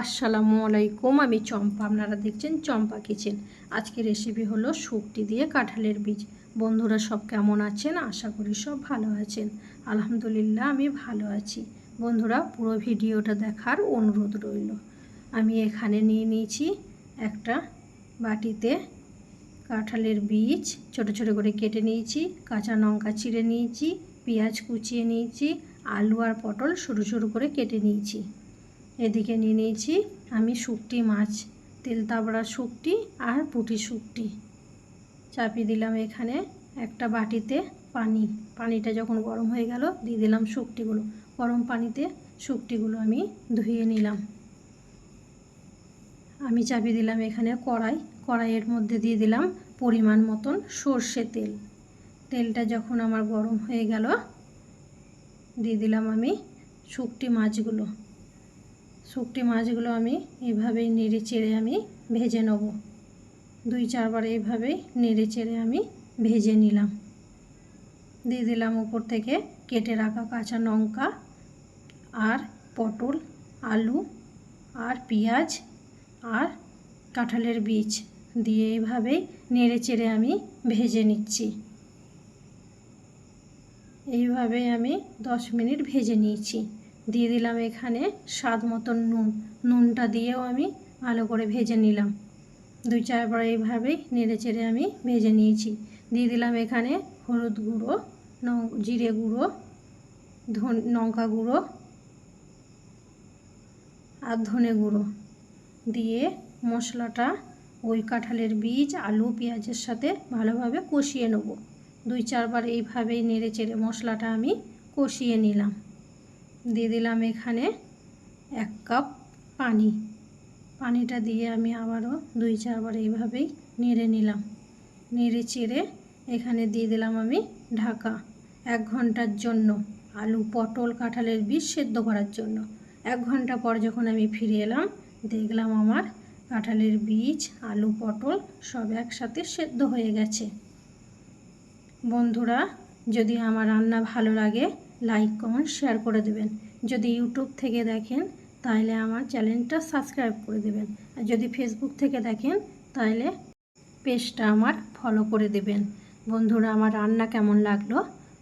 আসসালামু আলাইকুম, আমি চম্পা। আপনারা দেখছেন চম্পা কিচেন। আজকে রেসিপি হলো শুকটি দিয়ে কাঁঠালের বীজ। বন্ধুরা সব কেমন আছেন? আশা করি সব ভালো আছেন। আলহামদুলিল্লাহ, আমি ভালো আছি। বন্ধুরা, পুরো ভিডিওটা দেখার অনুরোধ রইল। আমি এখানে নিয়ে নিয়েছি একটা বাটিতে কাঁঠালের বীজ। ছোট ছোট করে কেটে নিয়েছি, কাঁচা লঙ্কা চিড়ে নিয়েছি, পেঁয়াজ কুচিয়ে নিয়েছি, আলু আর পটল সরু সরু করে কেটে নিয়েছি। এদিকে নিয়ে নিয়েছি আমি শুকটি মাছ তেল তাবড়া শুকটি আর পুঁটি শুকটি। চাপিয়ে দিলাম এখানে একটা বাটিতে পানি। পানিটা যখন গরম হয়ে গেল, দিয়ে দিলাম শুকটিগুলো। গরম পানিতে শুকটিগুলো আমি ধুয়ে নিলাম। আমি চাপিয়ে দিলাম এখানে কড়াই। কড়াইয়ের মধ্যে দিয়ে দিলাম পরিমাণ মতন সর্ষে তেল। তেলটা যখন আমার গরম হয়ে গেল, দিয়ে দিলাম আমি শুকটি মাছগুলো। শুকটি মাছগুলো আমি এভাবেই নেড়ে চেড়ে আমি ভেজে নেব। দুই চারবার এইভাবেই নেড়ে চেড়ে আমি ভেজে নিলাম। দিয়ে দিলাম উপর থেকে কেটে রাখা কাঁচা লঙ্কা আর পটল, আলু আর পেঁয়াজ আর কাঁঠালের বীজ দিয়ে এইভাবেই নেড়ে চেড়ে আমি ভেজে নিচ্ছি। এইভাবেই আমি দশ মিনিট ভেজে নিয়েছি। দিয়ে দিলাম এখানে স্বাদ মতন নুন। নুনটা দিয়েও আমি ভালো করে ভেজে নিলাম। দুই চারবার এইভাবেই নেড়ে চেড়ে আমি ভেজে নিয়েছি। দিয়ে দিলাম এখানে হলুদ গুঁড়ো জিরে গুঁড়ো, ধন, লঙ্কা গুঁড়ো আর ধনে গুঁড়ো। দিয়ে মশলাটা ওই কাঁঠালের বীজ, আলু, পেঁয়াজের সাথে ভালোভাবে কষিয়ে নেব। দুই চারবার এইভাবেই নেড়ে চেড়ে মশলাটা আমি কষিয়ে নিলাম। দিয়ে দিলাম এখানে এক কাপ পানি। পানিটা দিয়ে আমি আবারও দুই চারবার এইভাবেই নেড়ে নিলাম। নেড়ে চেড়ে এখানে দিয়ে দিলাম আমি ঢাকা এক ঘণ্টার জন্য। আলু, পটল, কাঁঠালের বীজ সেদ্ধ করার জন্য। এক ঘণ্টা পর যখন আমি ফিরে এলাম, দেখলাম আমার কাঁঠালের বীজ, আলু, পটল সব একসাথে সেদ্ধ হয়ে গেছে। বন্ধুরা, যদি আমার রান্না ভালো লাগে লাইক কমেন্ট শেয়ার করে দেবেন। যদি ইউটিউব থেকে দেখেন, তাহলে আমার চ্যানেলটা সাবস্ক্রাইব করে দেবেন। আর যদি ফেসবুক থেকে দেখেন, তাহলে পেজটা আমার ফলো করে দেবেন। বন্ধুরা, আমার রান্না কেমন লাগল?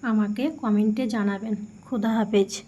আমাকে কমেন্টে জানাবেন। খুদা হাফেজ।